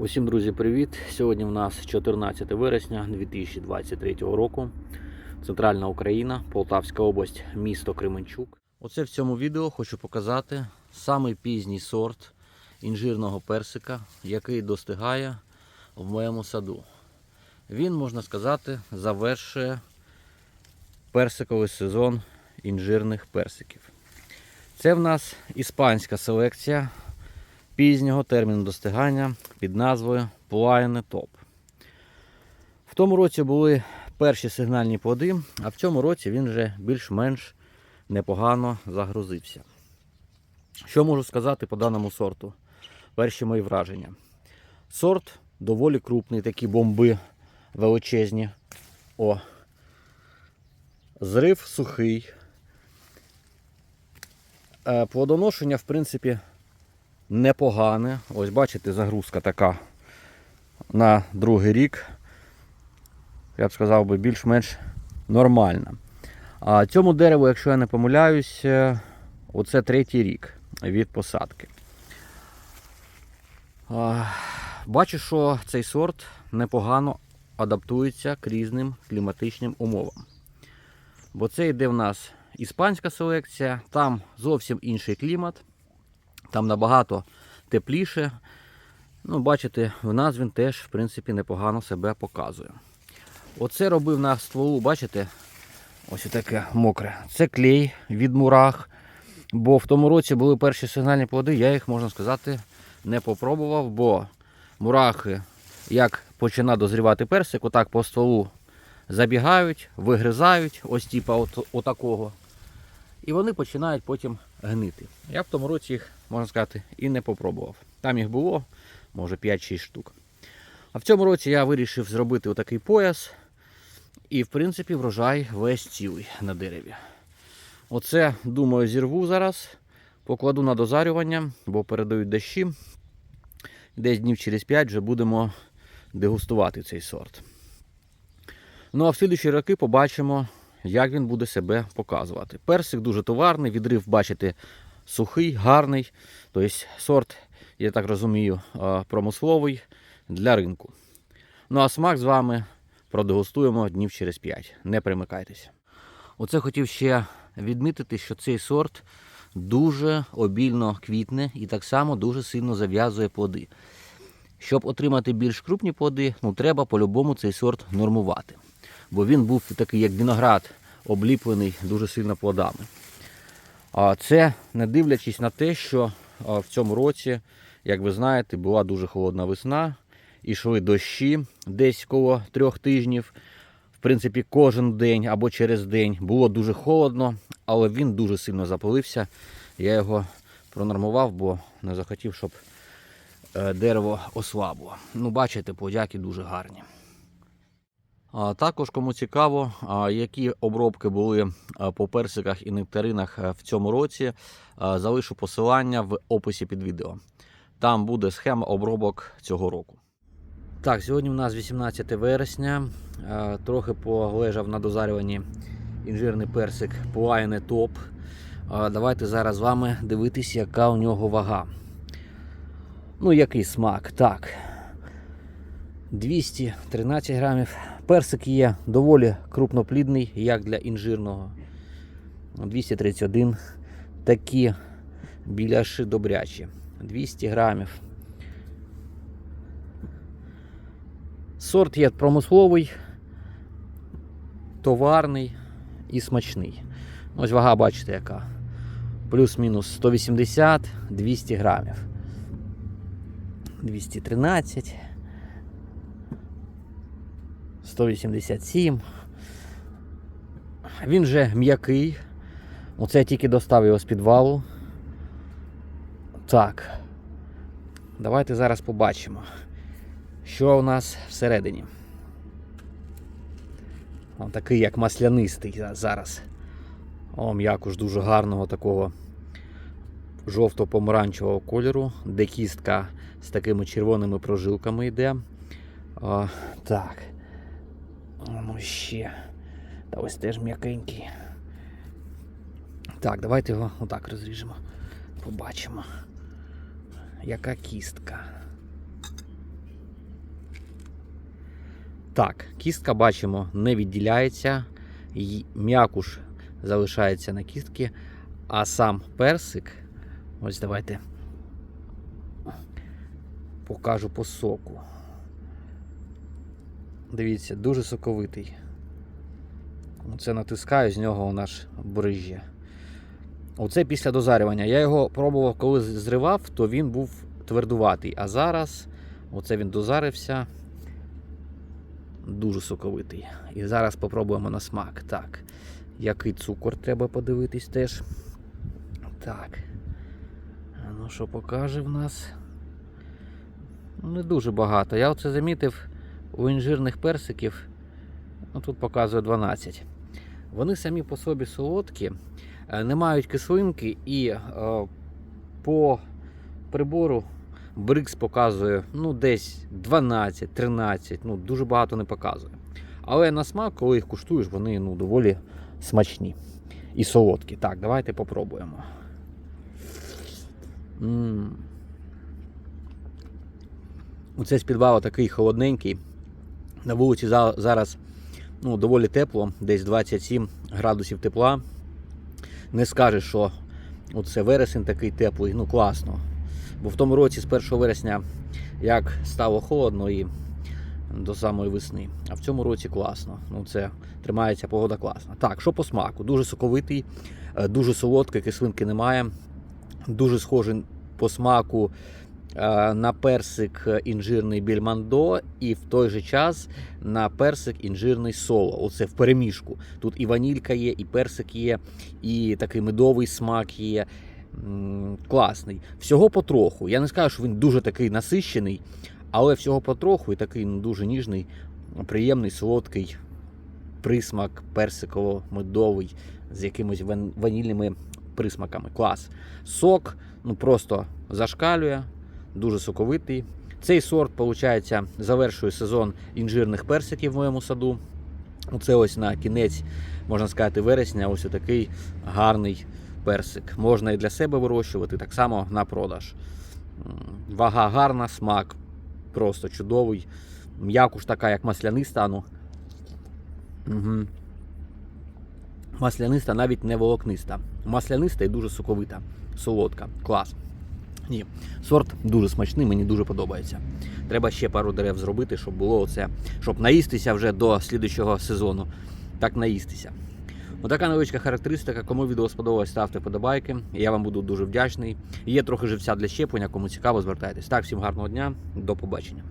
Усім друзі, привіт! Сьогодні в нас 14 вересня 2023 року. Центральна Україна, Полтавська область, місто Кременчук. Оце в цьому відео хочу показати самий пізній сорт інжирного персика, який достигає в моєму саду. Він, можна сказати, завершує персиковий сезон інжирних персиків. Це в нас іспанська селекція пізнього терміну достигання під назвою Плайне Топ. В тому році були перші сигнальні плоди, а в цьому році він вже більш-менш непогано загрузився. Що можу сказати по даному сорту? Перші мої враження. Сорт доволі крупний, такі бомби величезні. О. Зрив сухий. Е, Плодоношення, в принципі, непогане. Ось бачите, загрузка така на другий рік. Я б сказав би, більш-менш нормальна. А цьому дереву, якщо я не помиляюсь, е, оце третій рік від посадки. Бачу, що цей сорт непогано адаптується к різним кліматичним умовам. Бо це йде в нас іспанська селекція, там зовсім інший клімат, там набагато тепліше. Ну, Бачите, в нас він теж в принципі, непогано себе показує. Оце робив на стволу, бачите? Ось таке мокре. Це клей від мурах. Бо в тому році були перші сигнальні плоди, я їх, можна сказати, не попробував, бо мурахи, як починає дозрівати персик, отак по стволу забігають, вигризають, ось типа от, отакого. І вони починають потім гнити. Я в тому році їх, можна сказати, і не попробував. Там їх було, може 5-6 штук. А в цьому році я вирішив зробити отакий пояс. І, в принципі, врожай весь цілий на дереві. Оце, думаю, зірву зараз. Покладу на дозарювання, бо передають дощі. Десь днів через 5 вже будемо дегустувати цей сорт. Ну а в слідчі роки побачимо, як він буде себе показувати. Персик дуже товарний, відрив, бачите, сухий, гарний. Тобто сорт, я так розумію, промисловий для ринку. Ну а смак з вами продегустуємо днів через 5. Не примикайтеся. Оце хотів ще відмітити, що цей сорт дуже обільно квітне і так само дуже сильно зав'язує плоди. Щоб отримати більш крупні плоди, ну треба по-любому цей сорт нормувати. Бо він був такий, як виноград, обліплений дуже сильно плодами. А це не дивлячись на те, що в цьому році, як ви знаєте, була дуже холодна весна, ішли дощі десь коло трьох тижнів. В принципі, кожен день або через день було дуже холодно, але він дуже сильно запалився. Я його пронормував, бо не захотів, щоб е, дерево ослабло. Ну, бачите, подяки дуже гарні. Також, кому цікаво, які обробки були по персиках і нектаринах в цьому році, залишу посилання в описі під відео. Там буде схема обробок цього року. Так, сьогодні у нас 18 вересня. Трохи полежав на дозарюванні інжирний персик Плайне Топ. Давайте зараз з вами дивитись, яка у нього вага. Ну, який смак. Так. 213 грамів. Персик є доволі крупноплідний, як для інжирного. 231. Такі біляши добрячі. 200 грамів. Сорт є промисловий, товарний і смачний. Ось вага, бачите, яка. Плюс-мінус 180-200 грамів. 213. 187. Він же м'який. Оце я тільки достав його з підвалу. Так. Давайте зараз побачимо, що у нас всередині. Он такий, як маслянистий зараз. О, м'якуш дуже гарного такого жовто-помаранчевого кольору, де кістка з такими червоними прожилками йде. О, так. Ну ще. Та ось теж м'якенький. Так, давайте його отак розріжемо. Побачимо. Яка кістка. Так, кістка бачимо не відділяється, м'якуш залишається на кістки, а сам персик, ось давайте покажу по соку. Дивіться, дуже соковитий. Оце натискаю, з нього у нас брижжя. Оце після дозарювання. Я його пробував, коли зривав, то він був твердуватий. А зараз оце він дозарився. Дуже соковитий. І зараз попробуємо на смак. Так. Який цукор треба подивитись теж. Так. Ну, що покаже в нас? Не дуже багато. Я оце замітив у інжирних персиків. Ну, тут показує 12. Вони самі по собі солодкі, е, не мають кислинки і е, по прибору Брикс показує ну, десь 12-13, ну, дуже багато не показує. Але на смак, коли їх куштуєш, вони ну, доволі смачні і солодкі. Так, давайте попробуємо. м Оце з підвалу такий холодненький. На вулиці зараз ну, доволі тепло, десь 27 градусів тепла. Не скажеш, що оце вересень такий теплий, ну класно. Бо в тому році з 1 вересня як стало холодно і до самої весни. А в цьому році класно. Ну, це тримається погода класна. Так, що по смаку? Дуже соковитий, е, дуже солодкий, кислинки немає. Дуже схожий по смаку на персик інжирний більмандо і в той же час на персик інжирний соло. Оце в переміжку. Тут і ванілька є, і персик є, і такий медовий смак є. Класний. Всього потроху. Я не скажу, що він дуже такий насищений, але всього потроху і такий ну, дуже ніжний, приємний, солодкий присмак персиково-медовий з якимось ван- ванільними присмаками. Клас. Сок ну, просто зашкалює, дуже соковитий. Цей сорт, виходить, завершує сезон інжирних персиків в моєму саду. Оце ось на кінець, можна сказати, вересня, ось такий гарний персик. Можна і для себе вирощувати, так само на продаж. Вага гарна, смак просто чудовий. М'якуш така, як масляниста. Ну. Угу. Масляниста навіть не волокниста. Масляниста і дуже соковита, солодка. Клас. Ні, сорт дуже смачний, мені дуже подобається. Треба ще пару дерев зробити, щоб було оце, щоб наїстися вже до слідчого сезону. Так наїстися. Отака невеличка характеристика. Кому відео сподобалось, ставте подобайки. Я вам буду дуже вдячний. Є трохи живця для щеплення, кому цікаво, звертайтесь. Так, всім гарного дня, до побачення.